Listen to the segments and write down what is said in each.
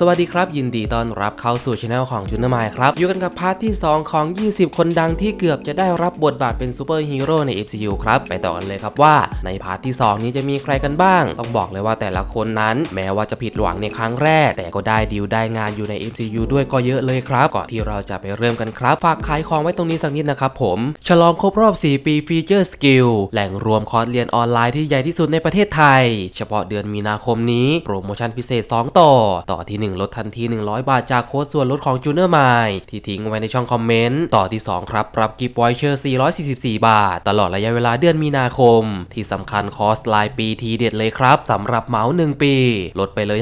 สวัสดีครับ ยินดีต้อนรับเข้าสู่ช anel ของจุนเนอร์มายครับ อยู่กันกับพาร์ทที่ 2 ของ 20 คนดังที่เกือบจะได้รับบทบาทเป็นซูเปอร์ฮีโร่ใน MCU ครับ ไปต่อกันเลยครับว่าในพาร์ทที่ 2 นี้จะมีใครกันบ้าง ต้องบอกเลยว่าแต่ละคนนั้น แม้ว่าจะผิดหวังในครั้งแรก แต่ก็ได้ดีลได้งานอยู่ใน MCU ด้วยก็เยอะเลยครับก่อนที่เราจะไปเริ่มกันครับ ฝากขายของไว้ตรงนี้สักนิดนะครับผมฉลองครบรอบ 4 ปีฟีเจอร์สกิลแหล่งรวมคอร์สเรียนออนไลน์ที่ใหญ่ที่สุดในประเทศไทย เฉพาะเดือนมีนาคมนี้โปรโมชั่นพิเศษ 2 ต่อ ต่อที่1 ลดทันที 100 บาทจากโค้ดส่วนลดของจูเนอร์มายที่ทิ้งไว้ในช่องคอมเมนต์ ต่อที่ 2 ครับ รับกิฟต์วอยเชอร์ 444 บาท ตลอดระยะเวลาเดือนมีนาคม ที่สำคัญคอร์สรายปีทีเด็ดเลยครับสำหรับเหมา 1 ปี ลดไปเลย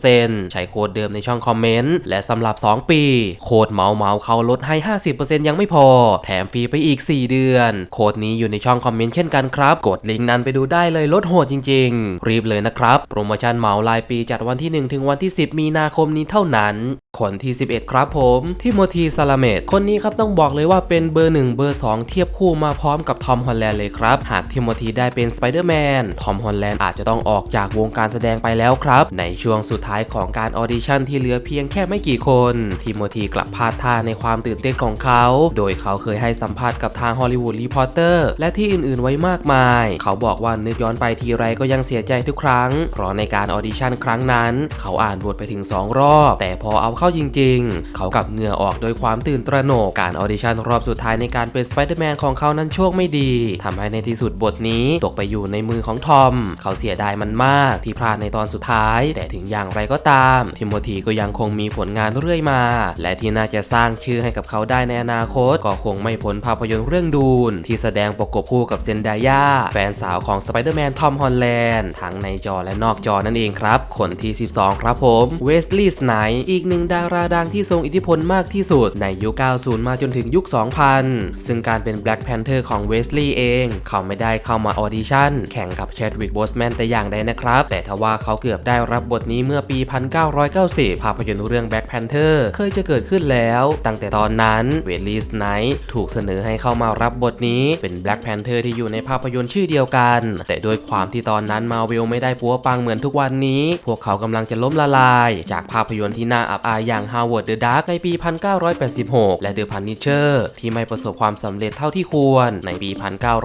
50%ใช้โค้ดเดิมในช่องคอมเมนต์ และสำหรับ 2 ปี โค้ดเหมาเหมาเขาลดให้ 50%ยังไม่พอ แถมฟรีไปอีก 4 เดือน โค้ดนี้อยู่ในช่องคอมเมนต์เช่นกันครับ กดลิงก์นั้นไปดูได้เลยลดโหดจริง ๆ รีบเลยนะครับ โปรโมชั่นเหมารายปีจัดวันที่ 1 ถึงวันที่ 10 มีนาคมนี้เท่านั้น คนที่ 11 ครับผมทิโมธีซาลาเมตคนนี้ครับต้องบอกเลยว่าเป็นเบอร์ 1 เบอร์ 2 เทียบคู่มาพร้อมกับทอมฮอลแลนด์เลยครับ หากทิโมธีได้เป็นสไปเดอร์แมนทอมฮอลแลนด์อาจจะต้องออกจากวงการแสดงไปแล้วครับ ในช่วงสุดท้ายของการออดิชั่นที่เหลือเพียงแค่ไม่กี่คนทิโมธีกลับพลาดท่าในความตื่นเต้นของเขา โดยเขาเคยให้สัมภาษณ์กับทางฮอลลีวูดรีพอร์เตอร์และที่อื่นๆ ไว้มากมาย เขาบอกว่านึกย้อนไปทีไรก็ยังเสียใจทุกครั้งเพราะในการออดิชั่นครั้งนั้น เขาอ่านบทไปถึง 2 รอบ แต่พอเอาเข้าเขาจริง ๆ เขากับเหงื่อออกโดยความตื่นตระหนกการออดิชั่นรอบสุดท้ายในการเป็นสไปเดอร์แมนของเขานั้นโชคไม่ดีทำให้ในที่สุดบทนี้ตกไปอยู่ในมือของทอม เขาเสียดายมันมากที่พลาดในตอนสุดท้าย แต่ถึงอย่างไรก็ตาม ทิโมธีก็ยังคงมีผลงานเรื่อยมา และที่น่าจะสร้างชื่อให้กับเขาได้ในอนาคต ก็คงไม่พ้นภาพยนตร์เรื่องดูน ที่แสดงประกบคู่กับเซนดายาแฟนสาวของสไปเดอร์แมนทอมฮอลแลนด์ทั้งในจอและนอกจอนั่นเองครับ คนที่ 12 ครับผมเวสลีย์สไนอีกหนึ่งดาราดังที่ทรงอิทธิพลมากที่สุดในยุค 90 มาจนถึงยุค 2000 ซึ่งการเป็น Black Panther ของเวสลีย์เอง เขาไม่ได้เข้ามาออดิชั่น แข่งกับแชดวิกโบสแมนแต่อย่างใดนะครับ แต่ทว่าเขาเกือบได้รับบทนี้เมื่อปี 1990 ภาพยนตร์เรื่อง Black Panther เคยจะเกิดขึ้นแล้ว ตั้งแต่ตอนนั้นเวสลีย์สไนป์ถูกเสนอให้เข้ามารับบทนี้เป็น Black Panther ที่อยู่ในภาพยนตร์ชื่อเดียวกัน แต่ด้วยความที่ตอนนั้นมาเวลไม่ได้ปัวปังเหมือนทุกวันนี้ พวกเขากำลังจะล้มละลาย จากภาพยนตร์ที่น่าอับอายอย่าง Howard the Duck ในปี 1986 และ The Punisher ที่ไม่ประสบความสำเร็จเท่าที่ควรในปี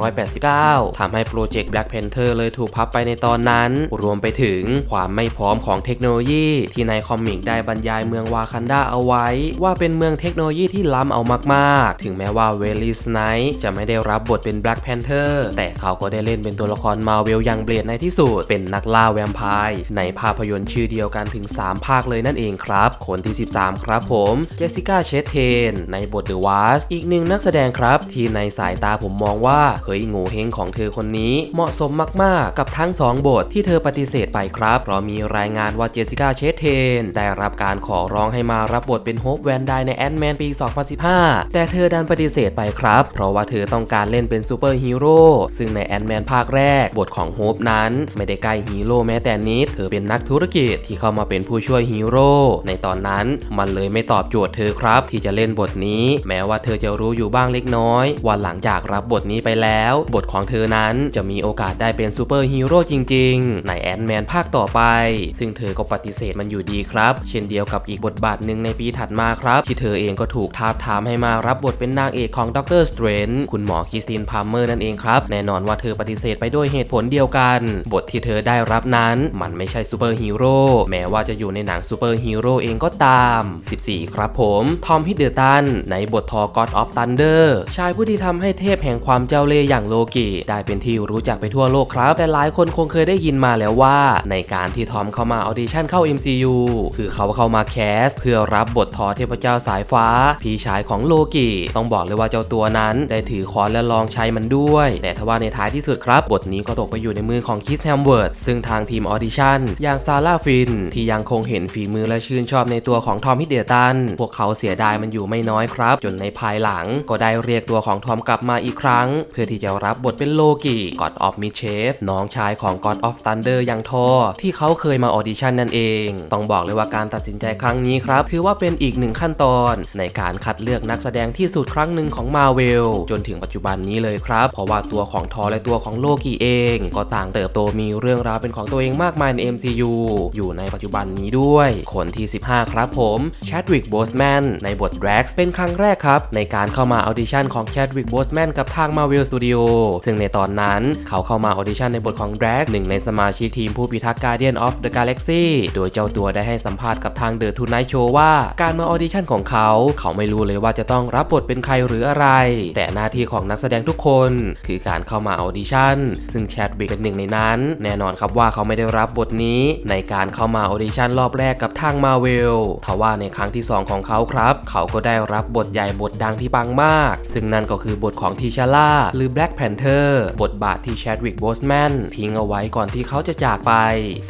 1989 ทำให้โปรเจกต์ Black Panther เลยถูกพับไปในตอนนั้น รวมไปถึงความไม่พร้อมของเทคโนโลยี ที่ในคอมิกได้บรรยายเมืองวากันดาเอาไว้ ว่าเป็นเมืองเทคโนโลยีที่ล้ำเอามากๆ ถึงแม้ว่าเวลลีสไนท์จะไม่ได้รับบทเป็น Black Panther แต่เขาก็ได้เล่นเป็นตัวละครมาเวลย่างเบลดในที่สุด เป็นนักล่าแวมไพร์ในภาพยนตร์ชื่อเดียวกันถึง 3 ภาคเลยนั่นเองครับ คนที่13 ครับผมเจสสิก้าเชสเทน ในบท The Was อีกหนึ่งนักแสดงครับ ที่ในสายตาผมมองว่าเฮ้ยโง่เฮงของเธอคนนี้เหมาะสมมากๆ กับทั้ง 2 บทที่เธอปฏิเสธไปครับ เพราะมีรายงานว่าเจสสิก้าเชสเทน ได้รับการขอร้องให้มารับบทเป็นโฮปแวนไดในแอนด์แมนปี 2015 แต่เธอดันปฏิเสธไปครับ เพราะว่าเธอต้องการเล่นเป็นซูเปอร์ฮีโร่ซึ่งในแอนด์แมนภาคแรก บทของโฮปนั้นไม่ได้ใกล้ฮีโร่แม้แต่นิดเธอเป็นนักธุรกิจที่เข้ามาเป็นผู้ช่วยฮีโร่ในตอนนั้นมันเลยไม่ตอบโจทย์เธอครับ ที่จะเล่นบทนี้ แม้ว่าเธอจะรู้อยู่บ้างเล็กน้อยว่าหลังจากรับบทนี้ไปแล้ว บทของเธอนั้นจะมีโอกาสได้เป็นซูเปอร์ฮีโร่จริงๆ ในแอนด์แมนภาคต่อไป ซึ่งเธอก็ปฏิเสธมันอยู่ดีครับ เช่นเดียวกับอีกบทบาทหนึ่งในปีถัดมาครับ ที่เธอเองก็ถูกท้าทามให้มารับบทเป็นนางเอกของด็อกเตอร์สเตรนคุณหมอคริสตินพาร์เมอร์นั่นเองครับ แน่นอนว่าเธอปฏิเสธไปด้วยเหตุผลเดียวกัน บทที่เธอได้รับนั้น มันไม่ใช่ซูเปอร์ฮีโร่แม้ว่าจะอยู่ในหนังซูเปอร์ฮีโร่เองก็ตาม 14 ครับผม ทอมฮิดเดอร์ตัน ในบททอ God of Thunder ชายผู้ที่ทำให้เทพแห่งความเจ้าเล่ห์อย่างโลกิ ได้เป็นที่รู้จักไปทั่วโลกครับ แต่หลายคนคงเคยได้ยินมาแล้วว่า ในการที่ทอมเข้ามาออดิชั่นเข้า MCU คือเขาเข้ามาแคส เพื่อรับบททอเทพเจ้าสายฟ้า พี่ชายของโลกิต้องบอกเลยว่าเจ้าตัวนั้น ได้ถือค้อนและลองใช้มันด้วย แต่ทว่าในท้ายที่สุดครับ บทนี้ก็ตกไปอยู่ในมือของคิสแฮมเวิร์ดซึ่งทางทีมออดิชั่นอย่างซาร่าฟิน ที่ยังคงเห็นฝีมือและชื่นชอบในตัวัวของทอมฮิดเดียตัน พวกเขาเสียดายมันอยู่ไม่น้อยครับ จนในภายหลังก็ได้เรียกตัวของทอมกลับมาอีกครั้ง เพื่อที่จะรับบทเป็นโลกิ God of Mischief น้องชายของ God of Thunder อย่างทอ ที่เขาเคยมาออดิชั่นนั่นเอง ต้องบอกเลยว่าการตัดสินใจครั้งนี้ครับ ถือว่าเป็นอีกหนึ่งขั้นตอนในการคัดเลือกนักแสดงที่สุดครั้งหนึ่งของมาเวลจนถึงปัจจุบันนี้เลยครับ เพราะว่าตัวของทอและตัวของโลกิเอง ก็ต่างเติบโตมีเรื่องราวเป็นของตัวเองมากมายใน MCU อยู่ในปัจจุบันนี้ด้วย คนที่ 15 ครับผมแชดวิกโบสแมนในบท Drax เป็นครั้งแรกครับในการเข้ามาออดิชั่นของแชดวิกโบสแมนกับทาง Marvel Studio ซึ่งในตอนนั้นเขาเข้ามาออดิชั่นในบทของ Drax หนึ่งในสมาชิกทีมผู้พิทักษ์ Guardian of the Galaxy โดยเจ้าตัวได้ให้สัมภาษณ์กับทาง The Tonight Show ว่าการมาออดิชั่นของเขา เขาไม่รู้เลยว่าจะต้องรับบทเป็นใครหรืออะไร แต่หน้าที่ของนักแสดงทุกคนคือการเข้ามาออดิชั่นซึ่งแชดวิกเป็นหนึ่งในนั้น แน่นอนครับว่าเขาไม่ได้รับบทนี้ในการเข้ามาออดิชั่นรอบแรกกับทางมาเวลทว่าในครั้งที่ 2 ของเขาครับ เขาก็ได้รับบทใหญ่บทดังที่ปังมาก ซึ่งนั่นก็คือบทของทีชาร่าหรือ Black Panther บทบาทที่แชดวิกโบสแมนทิ้งเอาไว้ก่อนที่เขาจะจากไป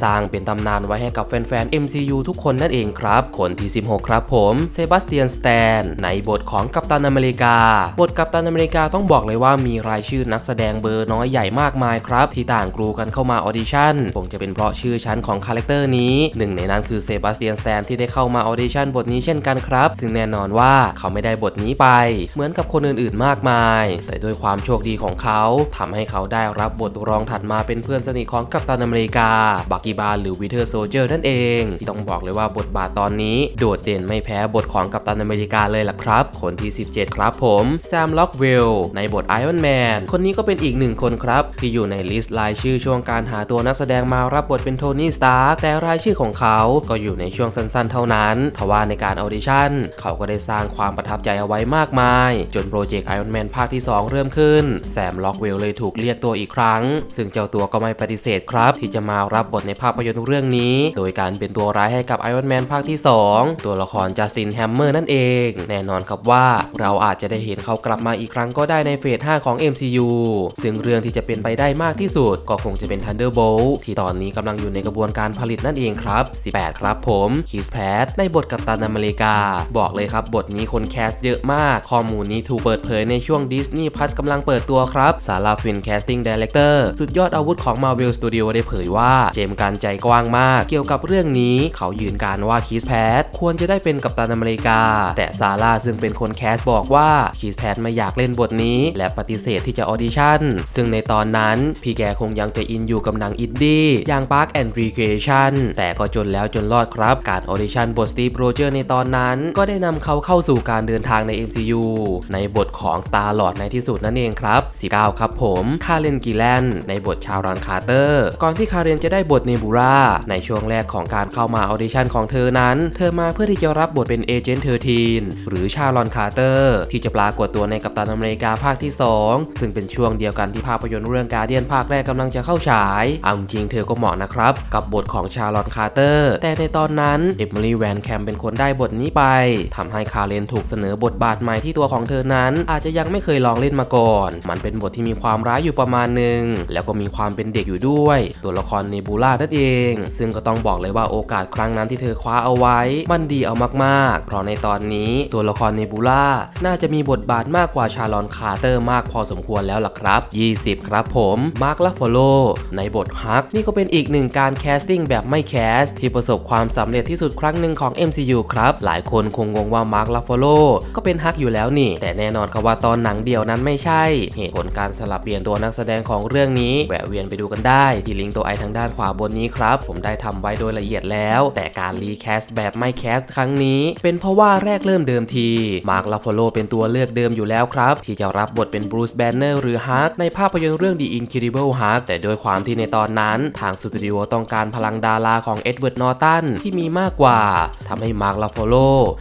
สร้างเป็นตำนานไว้ให้กับแฟนๆ MCU ทุกคนนั่นเองครับ คนที่ 16 ครับผมเซบาสเตียนสแตนในบทของกัปตันอเมริกา บทกัปตันอเมริกาต้องบอกเลยว่ามีรายชื่อนักแสดงเบอร์น้อยใหญ่มากมายครับ ที่ต่างกรูกันเข้ามาออดิชั่นคงจะเป็นเพราะชื่อชั้นของคาแรคเตอร์นี้หนึ่งในนั้นคือเซบาสเตียนสแตนที่ได้เข้ามาออดิชั่นบทนี้เช่นกันครับ ซึ่งแน่นอนว่าเขาไม่ได้บทนี้ไป เหมือนกับคนอื่นๆมากมาย แต่ด้วยความโชคดีของเขาทำให้เขาได้รับบทรองถัดมาเป็นเพื่อนสนิทของกัปตันอเมริกาบักกี้บาหรือวิเทอร์โซเจอร์นั่นเอง ที่ต้องบอกเลยว่าบทบาทตอนนี้ โดดเด่นไม่แพ้บทของกัปตันอเมริกาเลยล่ะครับ คนที่ 17 ครับผมแซมล็อกเวลในบทไอออนแมนคนนี้ก็เป็นอีกหนึ่งคนครับ ที่อยู่ในลิสต์รายชื่อช่วงการหาตัวนักแสดงมารับบทเป็นโทนี่สตาร์แต่รายชื่อของเขาก็อยู่ในช่วงสั้นๆเท่านั้นทว่าในการออดิชั่น เขาก็ได้สร้างความประทับใจเอาไว้มากมาย จนโปรเจกต์ไอออนแมนภาคที่ 2 เริ่มขึ้น แซมล็อกเวลเลยถูกเรียกตัวอีกครั้ง ซึ่งเจ้าตัวก็ไม่ปฏิเสธครับ ที่จะมารับบทในภาพยนตร์เรื่องนี้ โดยการเป็นตัวร้ายให้กับไอออนแมนภาคที่ 2 ตัวละครจัสตินแฮมเมอร์นั่นเอง แน่นอนครับว่าเราอาจจะได้เห็นเขากลับมาอีกครั้งก็ได้ในเฟส 5 ของ MCU ซึ่งเรื่องที่จะเป็นไปได้มากที่สุด ก็คงจะเป็น Thunderbolt ที่ตอนนี้กำลังอยู่ในกระบวนการผลิตนั่นเองครับ 18 ครับผมคีสแพดในบทกัปตันอเมริกา บอกเลยครับบทนี้คนแคสเยอะมาก ข้อมูลนี้ถูกเปิดเผยในช่วง Disney Plus กำลังเปิดตัวครับซาลาฟินแคสติ้งดีเลกเตอร์สุดยอดอาวุธของ Marvel Studio ได้เผยว่าเจมส์การใจกว้างมาก เกี่ยวกับเรื่องนี้เขายืนการว่าคีสแพดควรจะได้เป็นกัปตันอเมริกา แต่ซาร่าซึ่งเป็นคนแคสบอกว่าคีสแพดไม่อยากเล่นบทนี้ และปฏิเสธที่จะออดิชั่น ซึ่งในตอนนั้นพี่แกคงยังจะอินอยู่กับหนังอินดี้อย่าง Park and Recreation แต่ก็จนแล้วจนรอดครับการออดิชั่นบทสตีฟโรเจอร์ในตอนนั้น ก็ได้นำเขาเข้าสู่การเดินทางใน MCU ในบทของ Star Lord ในที่สุดนั่นเองครับ 19 ครับผม คาเรนกิแลนในบทชาวรอนคาร์เตอร์ ก่อนที่คาเรนจะได้บทเนบูราในช่วงแรกของการเข้ามาออดิชั่นของเธอนั้น เธอมาเพื่อที่จะรับบทเป็นเอเจนต์เทอร์ทีนหรือชาลอนคาร์เตอร์ที่จะปรากฏตัวในกัปตันอเมริกาภาคที่ 2 ซึ่งเป็นช่วงเดียวกันที่ภาพยนตร์เรื่องการเดียนภาคแรกกำลังจะเข้าฉายเอาจริงเธอก็เหมาะนะครับกับบทของชาลอนคาร์เตอร์แต่ในตอนนั้นเอมิลี่แวนแคมเป็นคนได้บทนี้ไปทำให้คาเรนถูกเสนอบทบาทใหม่ที่ตัวของเธอนั้น อาจจะยังไม่เคยลองเล่นมาก่อน มันเป็นบทที่มีความร้ายอยู่ประมาณหนึ่งแล้วก็มีความเป็นเด็กอยู่ด้วย ตัวละครเนบูล่านั่นเอง ซึ่งก็ต้องบอกเลยว่าโอกาสครั้งนั้นที่เธอคว้าเอาไว้ มันดีเอามากๆ เพราะในตอนนี้ตัวละครเนบูล่าน่าจะมีบทบาทมากกว่าชาลอนคาร์เตอร์มากพอสมควรแล้วล่ะครับ 20 ครับผมมาร์คลาฟโลในบทฮักนี่ก็เป็นอีกหนึ่งการแคสติ้งแบบไม่แคสที่ประสบความสำเร็จที่สุดครั้งหนึ่งของ MCU ครับ หลายคนคงงงว่ามาร์คลาฟโลก็เป็นฮักอยู่แล้วนี่ แต่แน่นอนครับว่าตอนหนังเดียวนั้นไม่ใช่ เหตุผลการสลับเปลี่ยนตัวนักแสดงของเรื่องนี้แวะเวียนไปดูกันได้ ที่ลิงก์ตัวไอทางด้านขวาบนนี้ครับ ผมได้ทำไว้โดยละเอียดแล้ว แต่การรีแคสแบบไม่แคสครั้งนี้ เป็นเพราะว่าแรกเริ่มเดิมทีมาร์คลาฟโลเป็นตัวเลือกเดิมอยู่แล้วครับ ที่จะรับบทเป็นบรูซแบนเนอร์หรือฮักในภาพยนตร์เรื่อง The Incredible Hulk แต่โดยความที่ในตอนนั้น ทางสตูดิโอต้องการพลังดาราของเอ็ดเวิร์ดนอร์ตันที่มีมากกว่าทำให้มาร์คลาฟโล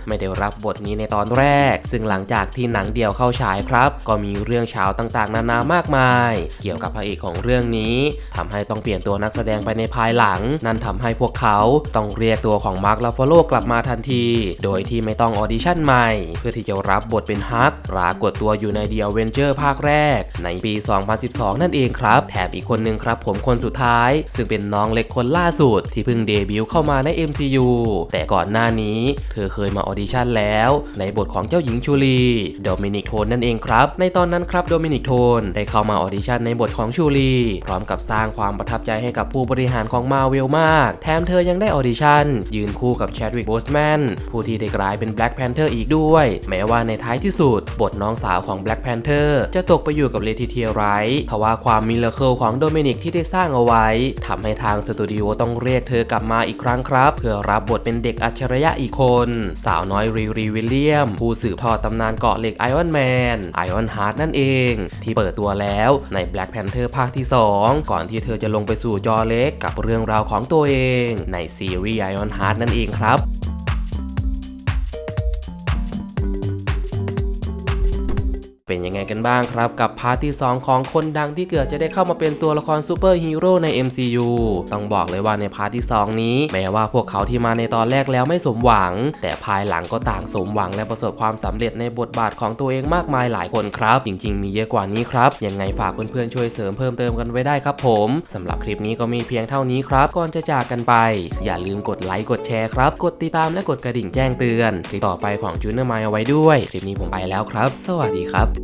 ไม่ได้รับบทนี้ในตอนแรก ซึ่งหลังจากที่หนังเดี่ยวเข้าฉายครับ ก็มีเรื่องเช้าต่างๆ นานามากมาย เกี่ยวกับพระเอกของเรื่องนี้ทำให้ต้องเปลี่ยนตัวนักแสดงไปในภายหลัง นั่นทำให้พวกเขาต้องเรียกตัวของมาร์คลาฟโลกลับมาทันที โดยที่ไม่ต้องออดิชั่นใหม่ เพื่อที่จะรับบทเป็นฮักปรากฏตัวอยู่ใน The Avenger ภาคแรก ในปี 2012 นั่นเองครับ แถมอีกคนนึงครับ ผมคนสุดท้าย ซึ่งเป็นน้องเล็กคนล่าสุดที่เพิ่งเดบิวต์เข้ามาใน MCU แต่ก่อนหน้านี้ เธอเคยมาออดิชั่นแล้ว ในบทของเจ้าหญิงชูลีโดมินิกโทนนั่นเองครับ ในตอนนั้นครับโดมินิกโทนได้เข้ามาออดิชั่นในบทของชูลีพร้อมกับสร้างความประทับใจให้กับผู้บริหารของมาเวลมาก แถมเธอยังได้ออดิชั่น ยืนคู่กับแชดวิกโบสแมนผู้ที่ได้กลายเป็นแบล็กแพนเทอร์อีกด้วย แม้ว่าในท้ายที่สุด บทน้องสาวของ Black Panther จะตกไปอยู่กับเลติเทียไรท์ทว่าความมิลเลอร์ของโดมินิกที่ได้สร้างเอาไว้ทำให้ทางสตูดิโอต้องเรียกเธอกลับมาอีกครั้งครับ เพื่อรับบทเป็นเด็กอัจฉริยะอีกคน สาวน้อยรีรีวิลเลียม ผู้สืบทอดตำนานเกาะเหล็กไอออนแมนไอออนฮาร์ดนั่นเอง ที่เปิดตัวแล้วใน Black Panther ภาคที่ 2 ก่อนที่เธอจะลงไปสู่จอเล็กกับเรื่องราวของตัวเอง ในซีรีส์ไอออนฮาร์ดนั่นเองครับ เป็นยังไงกันบ้างครับกับพาร์ทที่ 2 ของคนดังที่เกือบจะได้เข้ามาเป็นตัวละครซูเปอร์ฮีโร่ใน MCU ต้องบอกเลยว่าในพาร์ทที่ 2 นี้ แม้ว่าพวกเขาที่มาในตอนแรกแล้วไม่สมหวัง แต่ภายหลังก็ต่างสมหวังและประสบความสำเร็จในบทบาทของตัวเองมากมายหลายคนครับ จริง ๆ มีเยอะกว่านี้ครับ ยังไงฝากเพื่อนๆช่วยเสริมเพิ่มเติมกันไว้ได้ครับผมสำหรับคลิปนี้ก็มีเพียงเท่านี้ครับก่อนจะจากกันไป อย่าลืมกดไลค์กดแชร์ครับกดติดตามและกดกระดิ่งแจ้งเตือนคลิปต่อไปของจูเนอร์มายเอาไว้ด้วย คลิปนี้ผมไปแล้วครับ สวัสดีครับ